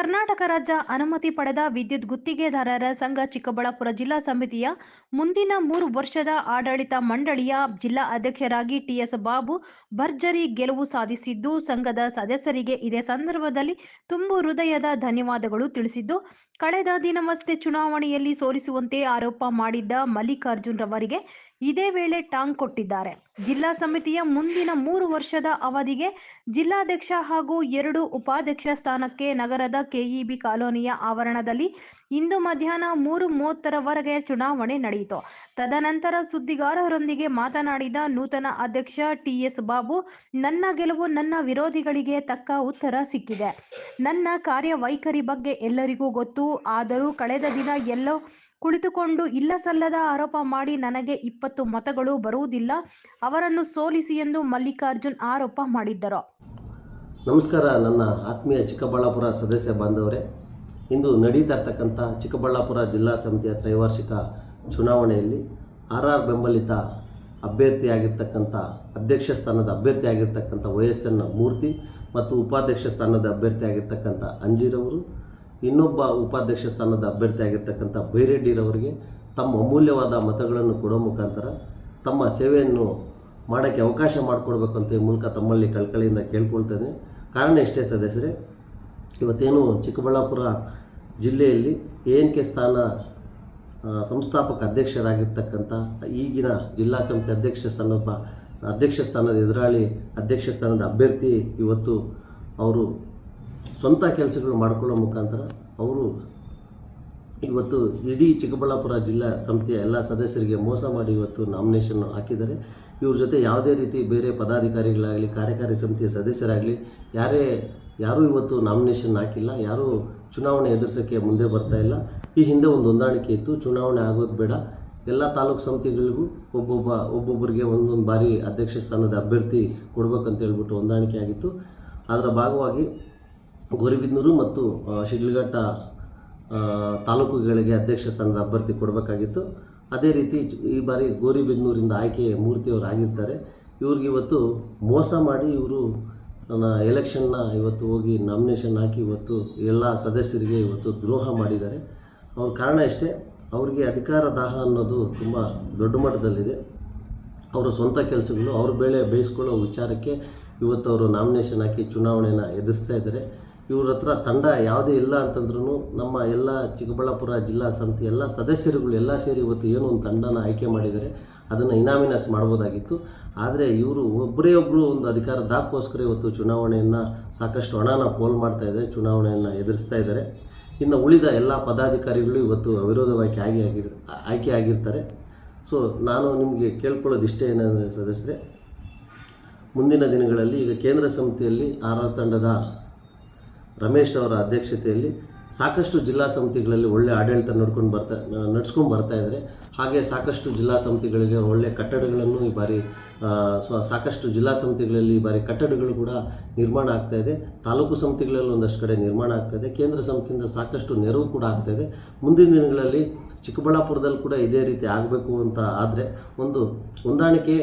ಕರ್ನಾಟಕ ರಾಜ್ಯ ಅನುಮತಿ ಪಡೆದ ವಿದ್ಯುತ್ ಗುತ್ತಿಗೆದಾರರ ಸಂಘ ಚಿಕ್ಕಬಳ್ಳಾಪುರ ಜಿಲ್ಲಾ ಸಮಿತಿಯ ಮುಂದಿನ ಮೂರು ವರ್ಷದ ಆಡಳಿತ ಮಂಡಳಿಯ ಜಿಲ್ಲಾ ಅಧ್ಯಕ್ಷರಾಗಿ ಟಿಎಸ್ ಬಾಬು ಭರ್ಜರಿ ಗೆಲುವು ಸಾಧಿಸಿದ್ದು, ಸಂಘದ ಸದಸ್ಯರಿಗೆ ಇದೇ ಸಂದರ್ಭದಲ್ಲಿ ತುಂಬು ಹೃದಯದ ಧನ್ಯವಾದಗಳು ತಿಳಿಸಿದ್ದು, ಕಳೆದ ದಿನವಷ್ಟೇ ಚುನಾವಣೆಯಲ್ಲಿ ಸೋಲಿಸುವಂತೆ ಆರೋಪ ಮಾಡಿದ್ದ ಮಲ್ಲಿಕಾರ್ಜುನ್ ರವರಿಗೆ ಇದೇ ವೇಳೆ ಟಾಂಗ್ ಕೊಟ್ಟಿದ್ದಾರೆ. ಜಿಲ್ಲಾ ಸಮಿತಿಯ ಮುಂದಿನ ಮೂರು ವರ್ಷದ ಅವಧಿಗೆ ಜಿಲ್ಲಾಧ್ಯಕ್ಷ ಹಾಗೂ ಎರಡು ಉಪಾಧ್ಯಕ್ಷ ಸ್ಥಾನಕ್ಕೆ ನಗರದ ಕೆಇಬಿ ಕಾಲೋನಿಯ ಆವರಣದಲ್ಲಿ ಇಂದು ಮಧ್ಯಾಹ್ನ ಮೂರು ಮೂವತ್ತರವರೆಗೆ ಚುನಾವಣೆ ನಡೆಯಿತು. ತದನಂತರ ಸುದ್ದಿಗಾರರೊಂದಿಗೆ ಮಾತನಾಡಿದ ನೂತನ ಅಧ್ಯಕ್ಷ ಟಿಎಸ್ ಬಾಬು, ನನ್ನ ಗೆಲುವು ನನ್ನ ವಿರೋಧಿಗಳಿಗೆ ತಕ್ಕ ಉತ್ತರ ಸಿಕ್ಕಿದೆ. ನನ್ನ ಕಾರ್ಯವೈಖರಿ ಬಗ್ಗೆ ಎಲ್ಲರಿಗೂ ಗೊತ್ತು. ಆದರೂ ಕಳೆದ ದಿನ ಎಲ್ಲೋ ಕುಳಿತುಕೊಂಡು ಇಲ್ಲ ಸಲ್ಲದ ಆರೋಪ ಮಾಡಿ ನನಗೆ ಇಪ್ಪತ್ತು ಮತಗಳು ಬರುವುದಿಲ್ಲ, ಅವರನ್ನು ಸೋಲಿಸಿ ಎಂದು ಮಲ್ಲಿಕಾರ್ಜುನ್ ಆರೋಪ ಮಾಡಿದ್ದರು. ನಮಸ್ಕಾರ, ನನ್ನ ಆತ್ಮೀಯ ಚಿಕ್ಕಬಳ್ಳಾಪುರ ಸದಸ್ಯ ಬಾಂಧವರೇ. ಇಂದು ನಡೀತಾ ಇರ್ತಕ್ಕಂಥ ಚಿಕ್ಕಬಳ್ಳಾಪುರ ಜಿಲ್ಲಾ ಸಮಿತಿಯ ತ್ರೈವಾರ್ಷಿಕ ಚುನಾವಣೆಯಲ್ಲಿ ಆರ್ ಆರ್ ಬೆಂಬಲಿತ ಅಭ್ಯರ್ಥಿಯಾಗಿರ್ತಕ್ಕಂಥ, ಅಧ್ಯಕ್ಷ ಸ್ಥಾನದ ಅಭ್ಯರ್ಥಿಯಾಗಿರ್ತಕ್ಕಂಥ ವೈ ಮೂರ್ತಿ ಮತ್ತು ಉಪಾಧ್ಯಕ್ಷ ಸ್ಥಾನದ ಅಭ್ಯರ್ಥಿಯಾಗಿರ್ತಕ್ಕಂಥ ಅಂಜೀರವರು ಇನ್ನೊಬ್ಬ ಉಪಾಧ್ಯಕ್ಷ ಸ್ಥಾನದ ಅಭ್ಯರ್ಥಿಯಾಗಿರ್ತಕ್ಕಂಥ ಬೈರೆಡ್ಡಿರವರಿಗೆ ತಮ್ಮ ಅಮೂಲ್ಯವಾದ ಮತಗಳನ್ನು ಕೊಡೋ ಮುಖಾಂತರ ತಮ್ಮ ಸೇವೆಯನ್ನು ಮಾಡೋಕ್ಕೆ ಅವಕಾಶ ಮಾಡಿಕೊಡ್ಬೇಕು ಅಂತ ಈ ಮೂಲಕ ತಮ್ಮಲ್ಲಿ ಕಳ್ಕಳಿಯಿಂದ ಕೇಳ್ಕೊಳ್ತೇನೆ. ಕಾರಣ ಇಷ್ಟೇ ಸದಸ್ಯರೇ, ಇವತ್ತೇನು ಚಿಕ್ಕಬಳ್ಳಾಪುರ ಜಿಲ್ಲೆಯಲ್ಲಿ ಎ ಎನ್ ಕೆ ಸ್ಥಾನ ಸಂಸ್ಥಾಪಕ ಅಧ್ಯಕ್ಷರಾಗಿರ್ತಕ್ಕಂಥ ಈಗಿನ ಜಿಲ್ಲಾ ಸಮಿತಿ ಅಧ್ಯಕ್ಷ ಸ್ಥಾನದ ಅಧ್ಯಕ್ಷ ಸ್ಥಾನದ ಎದುರಾಳಿ ಅಧ್ಯಕ್ಷ ಸ್ಥಾನದ ಅಭ್ಯರ್ಥಿ ಇವತ್ತು ಅವರು ಸ್ವಂತ ಕೆಲಸಗಳು ಮಾಡಿಕೊಳ್ಳೋ ಮುಖಾಂತರ ಅವರು ಇವತ್ತು ಇಡೀ ಚಿಕ್ಕಬಳ್ಳಾಪುರ ಜಿಲ್ಲಾ ಸಂಸ್ಥೆಯ ಎಲ್ಲ ಸದಸ್ಯರಿಗೆ ಮೋಸ ಮಾಡಿ ಇವತ್ತು ನಾಮಿನೇಷನ್ ಹಾಕಿದ್ದಾರೆ. ಇವ್ರ ಜೊತೆ ಯಾವುದೇ ರೀತಿ ಬೇರೆ ಪದಾಧಿಕಾರಿಗಳಾಗಲಿ, ಕಾರ್ಯಕಾರಿ ಸಮಿತಿಯ ಸದಸ್ಯರಾಗಲಿ, ಯಾರೇ, ಯಾರೂ ಇವತ್ತು ನಾಮಿನೇಷನ್ ಹಾಕಿಲ್ಲ, ಯಾರೂ ಚುನಾವಣೆ ಎದುರಿಸೋಕ್ಕೆ ಮುಂದೆ ಬರ್ತಾ ಇಲ್ಲ. ಈ ಹಿಂದೆ ಒಂದು ಹೊಂದಾಣಿಕೆ ಇತ್ತು. ಚುನಾವಣೆ ಆಗೋದು ಬೇಡ. ಎಲ್ಲ ತಾಲೂಕು ಸಮಿತಿಗಳಿಗೂ ಒಬ್ಬೊಬ್ಬ, ಒಬ್ಬೊಬ್ಬರಿಗೆ ಒಂದೊಂದು ಬಾರಿ ಅಧ್ಯಕ್ಷ ಸ್ಥಾನದ ಅಭ್ಯರ್ಥಿ ಕೊಡಬೇಕಂತ ಹೇಳ್ಬಿಟ್ಟು ಹೊಂದಾಣಿಕೆ ಆಗಿತ್ತು. ಅದರ ಭಾಗವಾಗಿ ಗೋರಿಬಿದನೂರು ಮತ್ತು ಶಿಡ್ಲಘಟ್ಟ ತಾಲೂಕುಗಳಿಗೆ ಅಧ್ಯಕ್ಷ ಸ್ಥಾನದ ಅಭ್ಯರ್ಥಿ ಕೊಡಬೇಕಾಗಿತ್ತು. ಅದೇ ರೀತಿ ಈ ಬಾರಿ ಗೋರಿಬಿದ್ನೂರಿಂದ ಆಯ್ಕೆ ಮೂರ್ತಿಯವರು ಆಗಿರ್ತಾರೆ. ಇವ್ರಿಗೆ ಇವತ್ತು ಮೋಸ ಮಾಡಿ ಇವರು ನನ್ನ ಎಲೆಕ್ಷನ್ನ ಇವತ್ತು ಹೋಗಿ ನಾಮಿನೇಷನ್ ಹಾಕಿ ಇವತ್ತು ಎಲ್ಲ ಸದಸ್ಯರಿಗೆ ಇವತ್ತು ದ್ರೋಹ ಮಾಡಿದ್ದಾರೆ. ಅವ್ರ ಕಾರಣ ಇಷ್ಟೇ, ಅವ್ರಿಗೆ ಅಧಿಕಾರ ದಾಹ ಅನ್ನೋದು ತುಂಬ ದೊಡ್ಡ ಮಟ್ಟದಲ್ಲಿದೆ. ಅವರ ಸ್ವಂತ ಕೆಲಸಗಳು, ಅವ್ರ ಬೇಳೆ ಬೇಯಿಸ್ಕೊಳ್ಳೋ ವಿಚಾರಕ್ಕೆ ಇವತ್ತು ಅವರು ನಾಮಿನೇಷನ್ ಹಾಕಿ ಚುನಾವಣೆಯನ್ನು ಎದುರಿಸ್ತಾ ಇದ್ದಾರೆ. ಇವ್ರ ಹತ್ರ ತಂಡ ಯಾವುದೇ ಇಲ್ಲ ಅಂತಂದ್ರೂ ನಮ್ಮ ಎಲ್ಲ ಚಿಕ್ಕಬಳ್ಳಾಪುರ ಜಿಲ್ಲಾ ಸಮಿತಿ ಎಲ್ಲ ಸದಸ್ಯರುಗಳು ಎಲ್ಲ ಸೇರಿ ಇವತ್ತು ಏನು ಒಂದು ತಂಡನ ಆಯ್ಕೆ ಮಾಡಿದ್ದಾರೆ. ಅದನ್ನು ಇನಾಮಿನಸ್ ಮಾಡ್ಬೋದಾಗಿತ್ತು. ಆದರೆ ಇವರು ಒಬ್ಬರೇ ಒಬ್ಬರು ಒಂದು ಅಧಿಕಾರ ದಾಕ್ಕೋಸ್ಕರ ಇವತ್ತು ಚುನಾವಣೆಯನ್ನು ಸಾಕಷ್ಟು ಹಣನ ಪೋಲ್ ಮಾಡ್ತಾ ಇದ್ದಾರೆ, ಚುನಾವಣೆಯನ್ನು ಎದುರಿಸ್ತಾ ಇದ್ದಾರೆ. ಇನ್ನು ಉಳಿದ ಎಲ್ಲ ಪದಾಧಿಕಾರಿಗಳು ಇವತ್ತು ಅವಿರೋಧವಾಗಿ ಆಗಿ ಆಗಿರ್, ಆಯ್ಕೆ ಆಗಿರ್ತಾರೆ. ಸೊ ನಾನು ನಿಮಗೆ ಕೇಳ್ಕೊಳ್ಳೋದು ಇಷ್ಟೇ ಏನಂದರೆ ಸದಸ್ಯರೇ, ಮುಂದಿನ ದಿನಗಳಲ್ಲಿ ಈಗ ಕೇಂದ್ರ ಸಮಿತಿಯಲ್ಲಿ ಆರ್ ತಂಡದ ರಮೇಶ್ ಅವರ ಅಧ್ಯಕ್ಷತೆಯಲ್ಲಿ ಸಾಕಷ್ಟು ಜಿಲ್ಲಾ ಸಮಿತಿಗಳಲ್ಲಿ ಒಳ್ಳೆ ಆಡಳಿತ ನಡ್ಕೊಂಡು ಬರ್ತಾ, ನಡ್ಸ್ಕೊಂಡು ಬರ್ತಾ ಇದ್ದಾರೆ ಹಾಗೆ ಸಾಕಷ್ಟು ಜಿಲ್ಲಾ ಸಮಿತಿಗಳಿಗೆ ಒಳ್ಳೆ ಕಟ್ಟಡಗಳನ್ನು ಈ ಬಾರಿ ಸಾಕಷ್ಟು ಜಿಲ್ಲಾ ಸಮಿತಿಗಳಲ್ಲಿ ಈ ಬಾರಿ ಕಟ್ಟಡಗಳು ಕೂಡ ನಿರ್ಮಾಣ ಆಗ್ತಾ ಇದೆ. ತಾಲೂಕು ಸಮಿತಿಗಳಲ್ಲಿ ಒಂದಷ್ಟು ಕಡೆ ನಿರ್ಮಾಣ ಆಗ್ತಾ ಇದೆ. ಕೇಂದ್ರ ಸಮಿತಿಯಿಂದ ಸಾಕಷ್ಟು ನೆರವು ಕೂಡ ಆಗ್ತಾ ಇದೆ. ಮುಂದಿನ ದಿನಗಳಲ್ಲಿ ಚಿಕ್ಕಬಳ್ಳಾಪುರದಲ್ಲಿ ಕೂಡ ಇದೇ ರೀತಿ ಆಗಬೇಕು ಅಂತ ಆದರೆ ಒಂದು ಹೊಂದಾಣಿಕೆ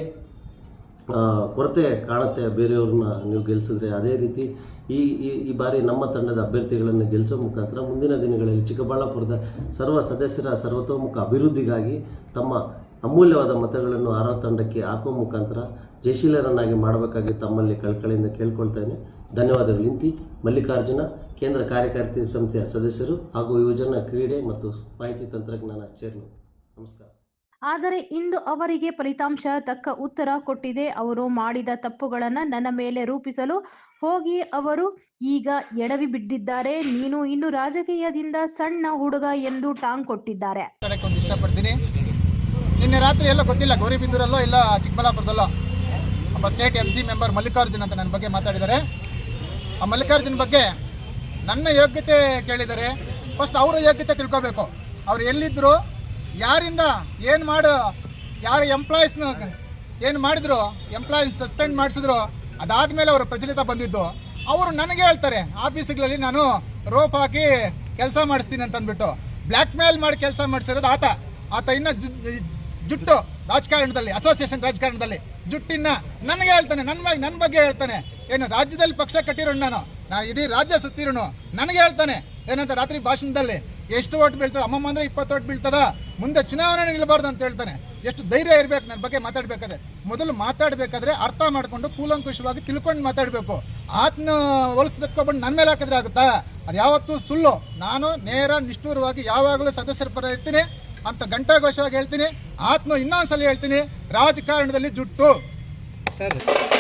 ಕೊರತೆ ಕಾಣುತ್ತೆ. ಬೇರೆಯವ್ರನ್ನ ನೀವು ಗೆಲ್ಲಿಸಿದ್ರೆ ಅದೇ ರೀತಿ ಈ ಈ ಬಾರಿ ನಮ್ಮ ತಂಡದ ಅಭ್ಯರ್ಥಿಗಳನ್ನು ಗೆಲ್ಲಿಸೋ ಮುಖಾಂತರ ಮುಂದಿನ ದಿನಗಳಲ್ಲಿ ಚಿಕ್ಕಬಳ್ಳಾಪುರದ ಸರ್ವ ಸದಸ್ಯರ ಸರ್ವತೋಮುಖ ಅಭಿವೃದ್ಧಿಗಾಗಿ ತಮ್ಮ ಅಮೂಲ್ಯವಾದ ಮತಗಳನ್ನು ಆರೋ ತಂಡಕ್ಕೆ ಹಾಕುವ ಮುಖಾಂತರ ಜಯಶೀಲರನ್ನಾಗಿ ಮಾಡಬೇಕಾಗಿ ತಮ್ಮಲ್ಲಿ ಕಳಕಳಿಯಿಂದ ಕೇಳ್ಕೊಳ್ತೇನೆ. ಧನ್ಯವಾದಗಳು. ಇಂತಿ ಮಲ್ಲಿಕಾರ್ಜುನ, ಕೇಂದ್ರ ಕಾರ್ಯಕಾರಿ ಸಂಸ್ಥೆಯ ಸದಸ್ಯರು ಹಾಗೂ ಯುವಜನ ಕ್ರೀಡೆ ಮತ್ತು ಮಾಹಿತಿ ತಂತ್ರಜ್ಞಾನ ಚೇರ್ಮನ್ ನಮಸ್ಕಾರ. ಆದರೆ ಇಂದು ಅವರಿಗೆ ಫಲಿತಾಂಶ ತಕ್ಕ ಉತ್ತರ ಕೊಟ್ಟಿದೆ. ಅವರು ಮಾಡಿದ ತಪ್ಪುಗಳನ್ನು ನನ್ನ ಮೇಲೆ ರೂಪಿಸಲು ಹೋಗಿ ಅವರು ಈಗ ಎಡವಿ ಬಿದ್ದಿದ್ದಾರೆ. ನೀನು ಇನ್ನು ರಾಜಕೀಯದಿಂದ ಸಣ್ಣ ಹುಡುಗ ಎಂದು ಟಾಂಗ್ ಕೊಟ್ಟಿದ್ದಾರೆ. ನಿನ್ನೆ ರಾತ್ರಿ ಎಲ್ಲ ಗೊತ್ತಿಲ್ಲ, ಗೌರಿಬಿಂದೂರಲ್ಲೋ ಇಲ್ಲ ಚಿಕ್ಕಬಳ್ಳಾಪುರದಲ್ಲೋ ಒಬ್ಬ state M C member Mallikarjun ಅಂತ ನನ್ನ ಬಗ್ಗೆ ಮಾತಾಡಿದ್ದಾರೆ. ಆ ಮಲ್ಲಿಕಾರ್ಜುನ್ ಬಗ್ಗೆ ನನ್ನ ಯೋಗ್ಯತೆ ಕೇಳಿದರೆ ಫಸ್ಟ್ ಅವರ ಯೋಗ್ಯತೆ ತಿಳ್ಕೊಬೇಕು. ಅವ್ರು ಎಲ್ಲಿದ್ದರು ಯಾರಿಂದ ಏನು ಮಾಡು, ಯಾರು ಎಂಪ್ಲಾಯೀಸ್ನ ಏನು ಮಾಡಿದ್ರು ಎಂಪ್ಲಾಯೀಸ್ ಸಸ್ಪೆಂಡ್ ಮಾಡಿಸಿದ್ರು, ಅದಾದಮೇಲೆ ಅವರು ಪ್ರಚಲಿತ ಬಂದಿದ್ದು. ಅವರು ನನಗೆ ಹೇಳ್ತಾರೆ, ಆಫೀಸ್ಗಳಲ್ಲಿ ನಾನು ರೋಪ್ ಹಾಕಿ ಕೆಲಸ ಮಾಡಿಸ್ತೀನಿ ಅಂತಂದ್ಬಿಟ್ಟು. ಬ್ಲ್ಯಾಕ್ ಮೇಲ್ ಮಾಡಿ ಕೆಲಸ ಮಾಡಿಸಿರೋದು ಆತ. ಆತ ಇನ್ನು ಜುಟ್ಟು ರಾಜಕಾರಣದಲ್ಲಿ ಅಸೋಸಿಯೇಷನ್ ರಾಜಕಾರಣದಲ್ಲಿ ಜುಟ್ಟಿನ ನನಗೆ ಹೇಳ್ತಾನೆ ನನ್ನ ಬಗ್ಗೆ ನನ್ನ ಬಗ್ಗೆ ಹೇಳ್ತಾನೆ. ಏನು, ರಾಜ್ಯದಲ್ಲಿ ಪಕ್ಷ ಕಟ್ಟಿರೋಣ ನಾನು. ನಾನು ಇಡೀ ರಾಜ್ಯ ಸುತ್ತಿರೋನು. ನನಗೆ ಹೇಳ್ತಾನೆ. ಏನಂತ, ರಾತ್ರಿ ಭಾಷಣದಲ್ಲಿ ಎಷ್ಟು ಓಟ್ ಬೀಳ್ತದೆ? ಅಮ್ಮಮ್ಮ ಅಂದ್ರೆ ಇಪ್ಪತ್ತು ಓಟ್ ಬೀಳ್ತದ? ಮುಂದೆ ಚುನಾವಣೆ ನಿಲ್ಬಾರ್ದು ಅಂತ ಹೇಳ್ತಾನೆ. ಎಷ್ಟು ಧೈರ್ಯ ಇರಬೇಕು ನನ್ನ ಬಗ್ಗೆ ಮಾತಾಡ್ಬೇಕಾದ್ರೆ. ಮೊದಲು ಮಾತಾಡಬೇಕಾದ್ರೆ ಅರ್ಥ ಮಾಡಿಕೊಂಡು ಕೂಲಂಕುಷವಾಗಿ ತಿಳ್ಕೊಂಡು ಮಾತಾಡಬೇಕು. ಆತ್ನ ಬಂದು ನನ್ನ ಮೇಲೆ ಹಾಕಿದ್ರೆ ಆಗುತ್ತಾ? ಅದು ಯಾವತ್ತೂ ಸುಳ್ಳು. ನಾನು ನೇರ, ನಿಷ್ಠೂರವಾಗಿ ಯಾವಾಗಲೂ ಸದಸ್ಯರ ಪರ ಇರ್ತೀನಿ. ಅಂತ ಗಂಟಾಘೋಷವಾಗಿ ಹೇಳ್ತೀನಿ. ಆತ್ಮ ಇನ್ನೊಂದ್ಸಲ ಹೇಳ್ತೀನಿ. ರಾಜಕಾರಣದಲ್ಲಿ ಜುಟ್ಟು. ಸರ್